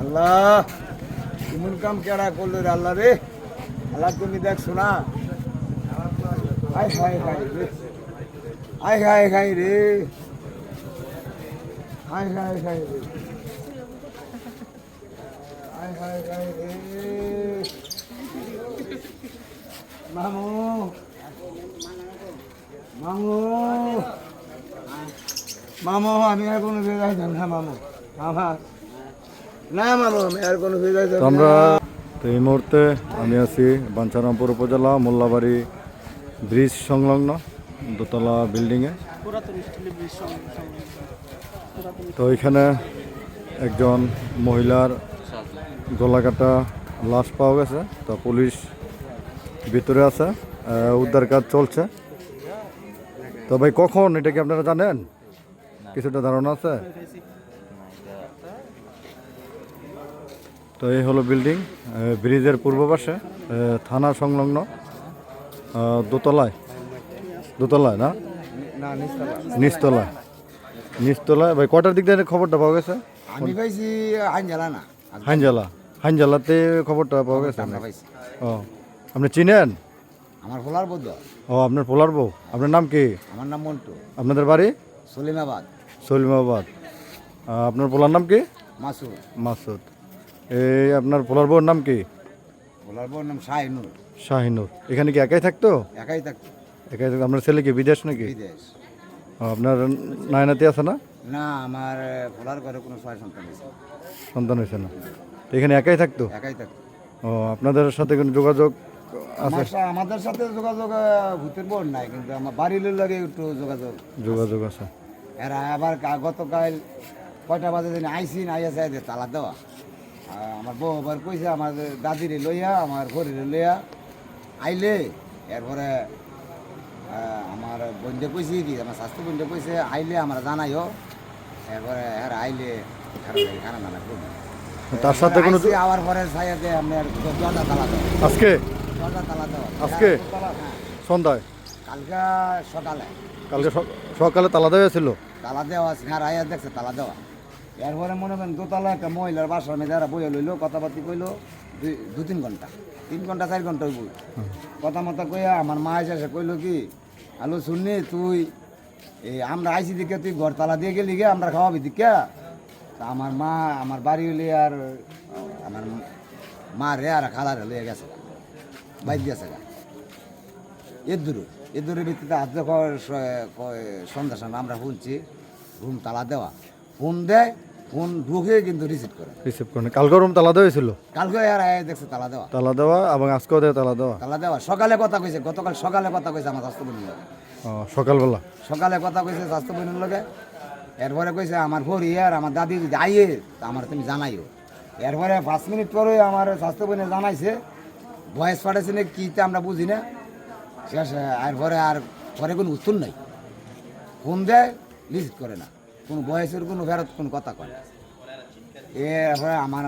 আল্লাহ এমন কাম কেডা করল রে আল্লাহ রে? আল্লাহ তুমি দেখছ না হাই হাই হাই রে। মামু। মামু। মামু, আমি আর কোনো জায়গায় যাব না, মামু। আমার আমরা এই মুহূর্তে আমি আছি বাঞ্ছারামপুর উপজেলা মোল্লাবাড়ি ব্রিজ সংলগ্ন দোতলা বিল্ডিংয়ে তো এখানে একজন মহিলার গলাকাটা লাশ পাওয়া গেছে, তো পুলিশ ভিতরে আছে উদ্ধার কাজ চলছে। তো ভাই, কখন? এটা কি আপনারা জানেন? কিছুটা ধারণা আছে? তো এই হলো বিল্ডিং ব্রিজের পূর্ব পাশে থানা সংলগ্ন দোতলায়। দোতলায় না? নিচতলায়। নিচতলায়। ভাই কটার দিক দিয়ে খবরটা পাওয়া গেছে? আমি পাইছি আইন জ্বালা না। হাইনজালা। হাইনজালাতে খবরটা পাওয়া গেছে আমরা পাইছি। ও আপনি চিনেন? আমার ফলার বদ্ধ। ও আপনার পোলার বউ। আপনার নাম কি? আমার নাম মন্টু। আপনাদের বাড়ি? সলিমাবাদ। সলিমাবাদ। আপনার পোলার নাম কি? মাসুদ। মাসুদ। এই আপনার পোলার বউর নাম কি? ফলার বউর নাম শাহিনুর। শাহিনুর। এখানে কি একাই থাকতো? একাই থাকতো। একাই থাকতো। আপনার ছেলে কি বিদেশ নাকি? বিদেশ। আপনার নায়নাতি আছে না? না আমার ফলার ঘরে কোনো ছয় সন্তান আছে সন্তান হয়েছে না। এখানে একাই থাকতো? একাই থাকতো। ও আপনাদের সাথে কোনো যোগাযোগ সা- আমাদের সাথে যোগাযোগ ভূতের বোর্ড নাই কিন্তু আমার বাড়ির লাগে একটু যোগাযোগ যোগাযোগ আছে। এরা আবার গতকাল কয়টা বাজে দিন আইসি না আইয়া চাই তালা দেওয়া। আমার বউ আবার কইছে আমার দাদিরে লইয়া আমার ঘরিরে লইয়া আইলে। এরপরে আমার বন্ধে কইছে কি আমার স্বাস্থ্য বন্ধে কইছে আইলে আমার জানাইও। এরপরে আর আইলে খানা দানা করব তার সাথে কোনো আওয়ার পরে ছাইয়া দিয়ে আপনার দরজা তালা দেওয়া। আজকে? দরজা তালা দেওয়া। আজকে? হ্যাঁ সন্ধ্যায়? কালকা সকালে। কালকে সক- সকালে তালা দেওয়া ছিল? তালা দেওয়া সিঙ্গার আয়া দেখছে তালা দেওয়া। এরপরে মনে করেন দোতলা একটা মহিলার বাসার মেয়ে এরা বইয়ে লইলো, কথাবার্তি কইলো দু তিন ঘণ্টা। তিন ঘণ্টা, চার ঘণ্টা বই কথা মতো কইয়া আমার মা এসে কইলো কি হ্যালো শুননি তুই? এই আমরা আইসি দিকে তুই ঘর তালা দিয়ে গেলি গে, আমরা খাওয়াবি দিকে তা আমার মা, আমার বাড়ি হইলে আর, আমার মা রে আর খালারে লইয়া গেছে বাইক গেছে গা। এর দূরে এর দূরের ভিত্তিতে আজ সন্ধ্যা আমরা শুনছি, রুম তালা দেওয়া। ফোন দেয় ফোন ঢুকে কিন্তু রিসিভ করে রিসিভ করেন কালকে রুম তালা দেওয়া ছিল কালকে আর আয়া দেখছে তালা দেওয়া। তালা দেওয়া এবং আজকেও দেয় তালা দেওয়া। তালা দেওয়া। সকালে কথা কইছে গতকাল সকালে কথা কইছে আমার স্বাস্থ্য বোনের লগে সকালবেলা? সকালে কথা কইছে স্বাস্থ্য বোনের লগে। এরপরে কইছে আমার হরি আর আমার দাদি যদি আইয়ে তা আমার তুমি জানাইও। এরপরে পাঁচ মিনিট পরে আমার স্বাস্থ্য বোনে জানাইছে। ভয়েস পাঠাইছে না কি তা আমরা বুঝি না। শেষ এরপরে আর পরে কোনো উত্তর নাই। ফোন দেয় রিসিভ করে না। কোনো বয়সের কোনো ফেরত কোনো কথা কয় এরপরে আমার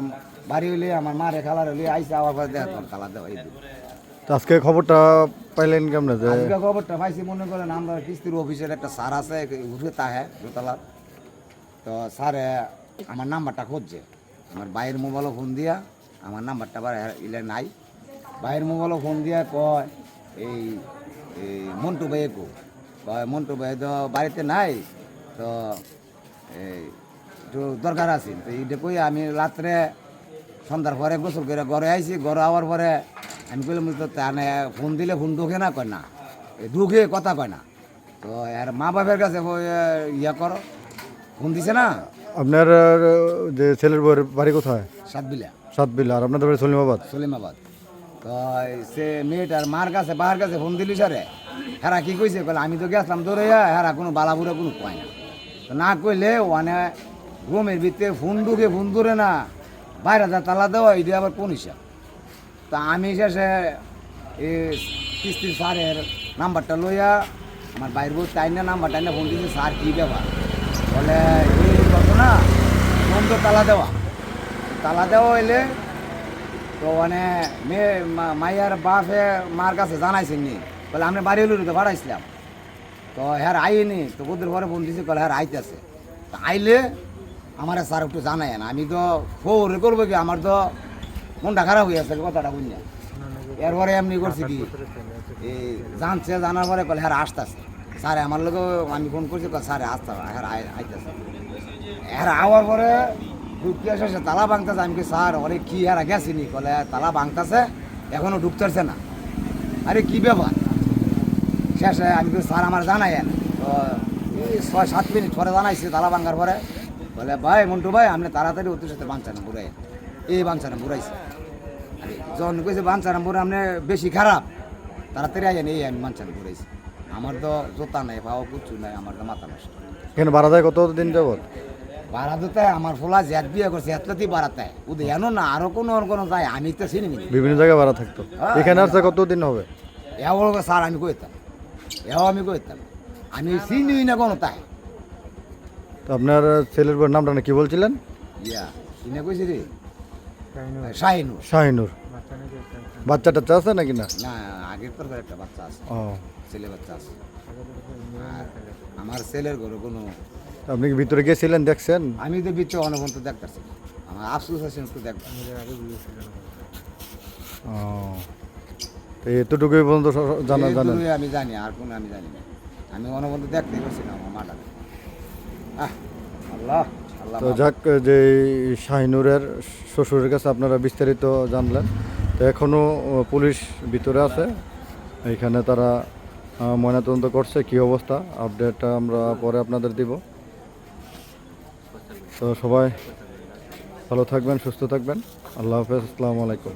বাড়ি হইলে আমার মারে খালার হইলে আইসা আবার পরে দেখ খালা দেওয়া। আজকে খবরটা পাইলেন কেমনে যে আজকে খবরটা পাইছি মনে করেন আমরা কিস্তির অফিসের একটা স্যার আছে উঠে তাহে দোতলার। তো স্যারে আমার নাম্বারটা খুঁজছে। আমার বাইরের মোবাইলও ফোন দিয়া আমার নাম্বারটা আবার ইলে নাই। বাইরের মোবাইলও ফোন দিয়া কয় এই এই মন্টু ভাইয়ে কো। কয় মন্টু ভাই তো বাড়িতে নাই তো দরকার আছে। তো এইটা কই আমি রাত্রে সন্ধ্যার পরে গোসল করে ঘরে আইছি ঘরে আওয়ার পরে আমি কইলাম তো তানে ফোন দিলে ফোন ঢুকে না কয় না ঢুকে কথা কয় না। তো আর মা বাপের কাছে ইয়া করো ফোন দিছে না? আপনার যে ছেলের বউয়ের বাড়ি কোথায়? সাত বিলা সাতবিল্লা আর আপনাদের বাড়ি সলিমাবাদ? সলিমাবাদ। তো সে মেয়েটার মার কাছে বাহার কাছে ফোন দিলি সারে? হ্যাঁ কি কইছে? কলে আমি তো গেছিলাম দৌড়াইয়া হেরা কোনো বালাবুড়া কোনো কয় না। না কইলে ওখানে রুমের ভিতরে ফোন ঢুকে ফোন ধরে না, বাইরে যা তালা দেওয়া এটা আবার কোন হিসাব? তা আমি শেষে কিস্তির স্যারের নাম্বারটা লইয়া আমার বাইর বউ তাই না নাম্বারটা না ফোন দিয়েছে, স্যার, কী ব্যাপার? বলে, এই ঘটনা ফোন তো তালা দেওয়া। তালা দেওয়া হইলে তো মানে মেয়ে মাইয়ার বাপে মার কাছে জানাইছেন নি। বলে, আমরা বাড়ি হলুর তো ভাড়াইছিলাম তো হ্যার আইনি, তো ওদের ঘরে ফোন দিয়েছে কলে হ্যার আইতেছে। আইলে আমার স্যার একটু জানাই না আমি তো ফোরে করব কি, আমার তো মনটা খারাপ হয়ে আছে কথাটা বুঝলি এরপরে এমনি করছি কি, এই জানছে, জানার পরে কলে হ্যাঁ আসতেছে। স্যার আমার লোক আমি ফোন করছি কল স্যার আসতে হ্যাঁ আইতেছে। হ্যাঁ আওয়ার পরে ঢুকতে আসে তালা ভাঙতেছে। আমি কি স্যার, ওরে কি আর গেছিনি কলে তালা ভাঙতেছে, এখনও ঢুকতেছে না। আরে কি ব্যাপার? শেষে আমি স্যার আমার জানাই তো ছয় সাত মিনিট পরে জানাইছি তালা ভাঙার পরে। বলে ভাই মন্টু ভাই আপনি তাড়াতাড়ি অতি সাথে বাঞ্চানা বুড়াই এই বাঞ্চানা বুড়াইছে যখন কইছে বাঞ্চানা বুড়ে আপনি বেশি খারাপ। তাড়াতাড়ি আইয়েন এই আমি বাঞ্চানা বুড়াইছি আমার তো জোতা নাই পাওয়া কিচ্ছু নাই আমার তো মাথা নষ্ট। এখানে ভাড়া দেয় কত দিন যাবত ভাড়া দিতে আমার ফোলা জেট বিয়ে করছে এতটি বাড়াতে ওদের জানো না আরও কোনো আর কোনো যায় আমি তো চিনি বিভিন্ন জায়গায় ভাড়া থাকতো। এখানে আসতে কত দিন হবে বলব স্যার আমি কইতাম। এও আমি কইতাম আমি চিনি না কোনো তাই। তো আপনার ছেলের বউয়ের নামটা না কি বলছিলেন? ইয়া চিনে কইছি রে? শাহিনুর। শাহিনুর। বাচ্চা টাচ্চা আছে? নাকি না? না আগের ঘরে একটা বাচ্চা আছে। ও। ছেলে বাচ্চা আছে। আর আমার ছেলের ঘরে কোনো আপনি কি ভিতরে গিয়েছিলেন দেখছেন? আমি তো বিচ্ছে অনবন্ত দেখতেছি। আমার আফসোস আছে একটু দেখ ও। তো এতটুকুই পর্যন্ত জানা জানেন? আমি জানি আর কোনো আমি জানি না। আমি অনবন্ত দেখতে না আমার মাটা আল্লাহ তো যাক যে শাহিনুরের শ্বশুরের কাছে আপনারা বিস্তারিত জানলেন। তো এখনও পুলিশ ভিতরে আছে। এখানে তারা ময়নাতদন্ত করছে কি অবস্থা? আপডেটটা আমরা পরে আপনাদের দিব। তো সবাই ভালো থাকবেন সুস্থ থাকবেন। আল্লাহ হাফেজ আসসালামু আলাইকুম।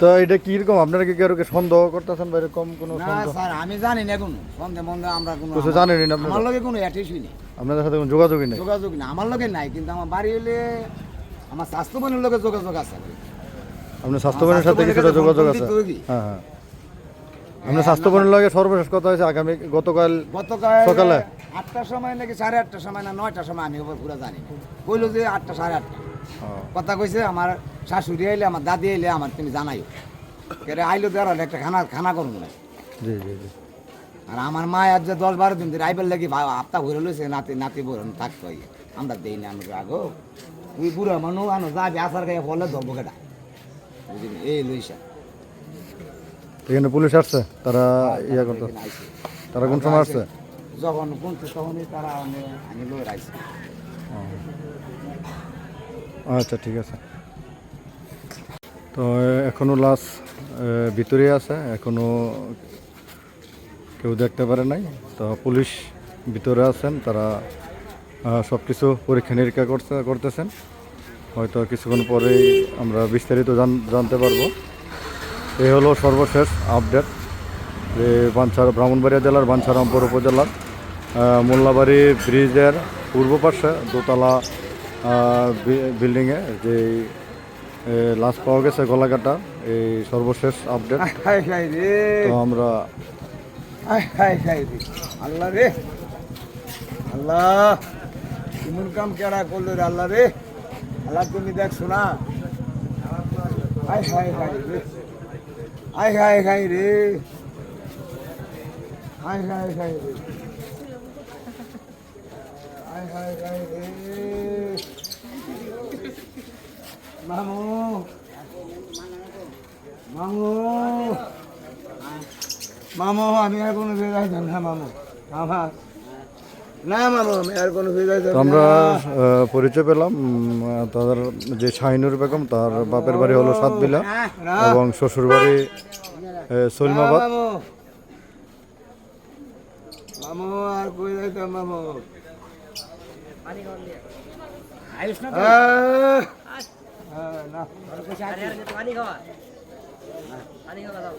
তো এটা কীরকম? আপনারা কি কারোকে সন্দেহ করতেছেন বা এরকম কোনো না স্যার আমি জানি না কোনো। সন্ধে মন্দে আমরা কোনো কিছু আমার- না আপনারা? আমার লগে কোনো অ্যাটিসই নেই। আপনাদের সাথে কোনো যোগাযোগই নেই? যোগাযোগ না আমার লগে নাই কিন্তু আমার বাড়ি হলে আমার স্বাস্থ্য বোনের লগে যোগাযোগ আছে। আপনার স্বাস্থ্যবানের সাথে স্বাস্থ্যবানের কিছুটা যোগাযোগ আছে? কি? হ্যাঁ হ্যাঁ। আপনার স্বাস্থ্যবানের লগে সর্বশেষ কথা হয়েছে আগামী গতকাল গতকাল সকালে? আটটার সময় নাকি সাড়ে আটটার সময় না নয়টার সময় আমি পুরো জানি। কইলো যে আটটা সাড়ে আটটা। কথা কইছে আমার শাশুড়ি আইলে আমার দাদি আইলে আমার তুমি জানাইও কেরে আইলো দেওয়ার হলে একটা খানা খানা করব না জি জি জি। আর আমার মা আজ যে দশ বারো দিন ধরে আইবার লাগি আপতা ঘুরে লইছে নাতি নাতি বোরন থাকতো। আমরা দেই না আমরা আগো তুই বুড়া মানুষ আনো যাবি আসার গায়ে ফলে ধরবো কেটা এই লইসা এখানে পুলিশ আসছে? তারা ইয়া করতে। তারা কোন সময় আসছে? যখন কোনছে তখনই তারা আমি আমি লই ও, আচ্ছা ঠিক আছে। তো, এখনও লাশ ভিতরে আছে, এখনও কেউ দেখতে পারে নাই। তো, পুলিশ ভিতরে আছেন, তারা সব কিছু পরীক্ষা নিরীক্ষা করতে করতেছেন। হয়তো কিছুক্ষণ পরেই আমরা বিস্তারিত জান- জানতে পারব। এই হলো সর্বশেষ আপডেট যে বাঞ্ছার, ব্রাহ্মণবাড়িয়া জেলার বাঞ্ছারামপুর উপজেলার মোল্লাবাড়ি ব্রিজের পূর্ব পাশে দোতলা বিল্ডিংয়ে যে এ, লাশ পাওয়া গেছে গলাকাটা এই সর্বশেষ আপডেট তো আমরা আল্লাহ রে। আল্লাহ। এমন কাম কেডা করল রে আল্লাহ রে? আল্লাহ তুমি দেখছ না হাই হাই রে। হাই হাই হাই রে। হাই হাই হাই রে। হাই হাই হাই রে। মামু মামু মামু আমি আর কোনো ভেজাই যাব না মামু আমার না মামু আমি আর কোনো ভেজাই যাব আমরা পরিচয় পেলাম তাদের যে শাহিনুর বেগম তার বাপের বাড়ি হলো সাতবিলা এবং শ্বশুর বাড়ি সলিমাবাদ। মামু মামু আর কই যাইতাম মামু আহ! আহ, খাওয়া পানি খাওয়া পানি খাওয়া দাও